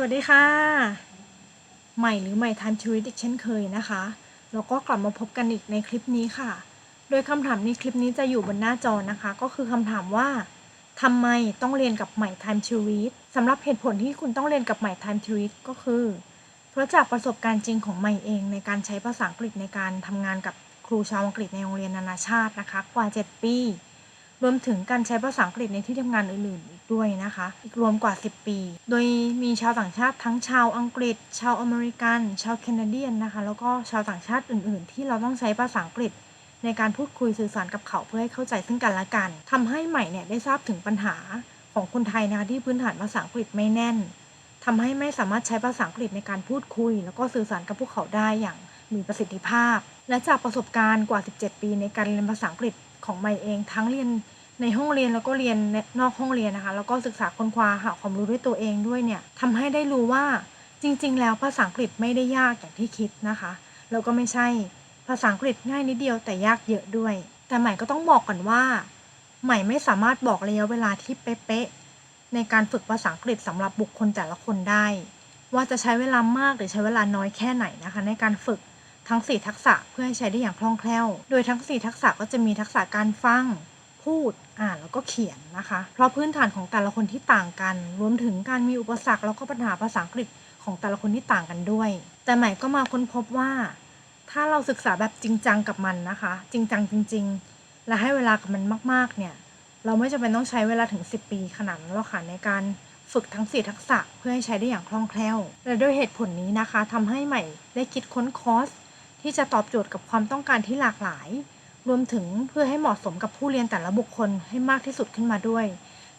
สวัสดีค่ะ ใหม่หรือใหม่ทันชีวิตอีกเช่นเคยนะคะแล้วก็กลับมาพบกันอีกในคลิปนี้ค่ะ โดยคำถามในคลิปนี้จะอยู่บนหน้าจอนะคะ ก็คือคำถามว่าทำไมต้องเรียนกับใหม่ทันชีวิตสำหรับเหตุผลที่คุณต้องเรียนกับใหม่ทันชีวิตก็คือ เพราะจากประสบการณ์จริงของใหม่เองในการใช้ภาษาอังกฤษในการทำงานกับครูชาวอังกฤษในโรงเรียนนานาชาตินะคะ กว่า 7 ปี รวมถึงการใช้ภาษาอังกฤษในที่ทำงานอื่นๆอี ด้วยนะคะ รวมกว่า 10 ปี โดยมีชาวต่างชาติทั้งชาวอังกฤษ ชาวอเมริกัน ชาวแคนาเดียนนะคะ แล้วก็ชาวต่างชาติอื่น ๆ ที่เราต้องใช้ภาษาอังกฤษในการพูดคุยสื่อสารกับเขาเพื่อให้เข้าใจซึ่งกันและกันทำให้ใหม่เนี่ยได้ทราบถึงปัญหาของคนไทยนะคะที่พื้นฐานภาษาอังกฤษไม่แน่นทำให้ไม่สามารถใช้ภาษาอังกฤษในการพูดคุย แล้วก็สื่อสารกับพวกเขาได้อย่างมีประสิทธิภาพ และจากประสบการณ์กว่า 17 ปีในการเรียนภาษาอังกฤษของใหม่เอง ทั้งเรียน ในห้องเรียนแล้วก็เรียนนอกห้องเรียนนะคะ แล้วก็ศึกษาค้นคว้าหาความรู้ด้วยตัวเองด้วยเนี่ยทำให้ได้รู้ว่าจริง ๆ แล้วภาษาอังกฤษไม่ได้ยากอย่างที่คิดนะคะแล้วก็ไม่ใช่ภาษาอังกฤษง่ายนิดเดียวแต่ยากเยอะด้วย แต่ใหม่ก็ต้องบอกก่อนว่า ใหม่ไม่สามารถบอกระยะเวลาที่เป๊ะๆในการฝึกภาษาอังกฤษสำหรับบุคคลแต่ละคนได้ ว่าจะใช้เวลามากหรือใช้เวลาน้อยแค่ไหนนะคะ ในการฝึกทั้ง 4 ทักษะเพื่อให้ใช้ได้อย่างคล่องแคล่ว โดยทั้ง 4 ทักษะก็จะมีทักษะการฟัง พูดอ่านแล้วก็เขียนนะคะ เพราะพื้นฐานของแต่ละคนที่ต่างกัน รวมถึงการมีอุปสรรคแล้วก็ปัญหาภาษาอังกฤษของแต่ละคนที่ต่างกันด้วย แต่ใหม่ก็มาค้นพบว่า ถ้าเราศึกษาแบบจริงจังกับมันนะคะ จริงจังจริง ๆ และให้เวลากับมันมากๆเนี่ยเราไม่จำเป็นต้องใช้เวลาถึง 10 ปีขนาดนั้นหรอกค่ะในการฝึกทั้ง4ทักษะเพื่อให้ใช้ได้อย่างคล่องแคล่ว และด้วยเหตุผลนี้นะคะทำให้ใหม่ได้คิดค้นคอร์สที่จะตอบโจทย์กับความต้องการที่หลากหลาย รวมถึงเพื่อให้เหมาะสมกับผู้เรียนแต่ละบุคคลให้มากที่สุดขึ้นมาด้วย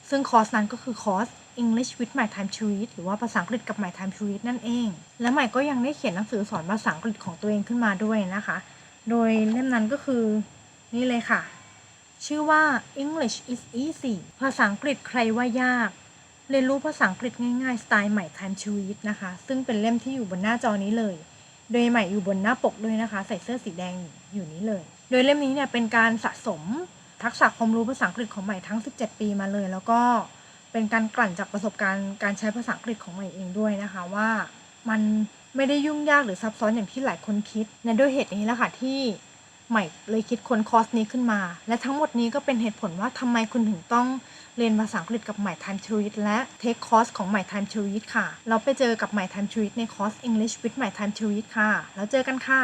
ซึ่งคอร์สนั้นก็คือคอร์ส English with My Time to Read หรือว่าภาษาอังกฤษกับ My Time to Read นั่นเอง และใหม่ก็ยังได้เขียนหนังสือสอนภาษาอังกฤษของตัวเองขึ้นมาด้วยนะคะ โดยเล่มนั้นก็คือนี่เลยค่ะ ชื่อว่า English is easy ภาษาอังกฤษใครว่ายาก เรียนรู้ภาษาอังกฤษง่ายๆ สไตล์ใหม่ Time to Read นะคะ ซึ่งเป็นเล่มที่อยู่บนหน้าจอนี้เลย โดยใหม่อยู่บนหน้าปกด้วยนะคะ ใส่เสื้อสีแดงอยู่นี้เลย โดยเล่มนี้เนี่ยเป็นการสะสมทักษะความรู้ภาษาอังกฤษของใหม่ทั้ง 17 ปีมาเลย แล้วก็เป็นการกลั่นจากประสบการณ์การใช้ภาษาอังกฤษของใหม่เองด้วยนะคะว่ามันไม่ได้ยุ่งยากหรือซับซ้อนอย่างที่หลายคนคิดในด้วยเหตุนี้แหละค่ะที่ใหม่เลยคิดค้นคอร์สนี้ขึ้นมา และทั้งหมดนี้ก็เป็นเหตุผลว่าทำไมคุณถึงต้องเรียนภาษาอังกฤษกับใหม่ Time to Read และเทคคอร์สของใหม่ Time to Read ค่ะ เราไปเจอกับใหม่ Time to Read ในคอร์ส English with ใหม่ Time to Read ค่ะ แล้วเจอกันค่ะ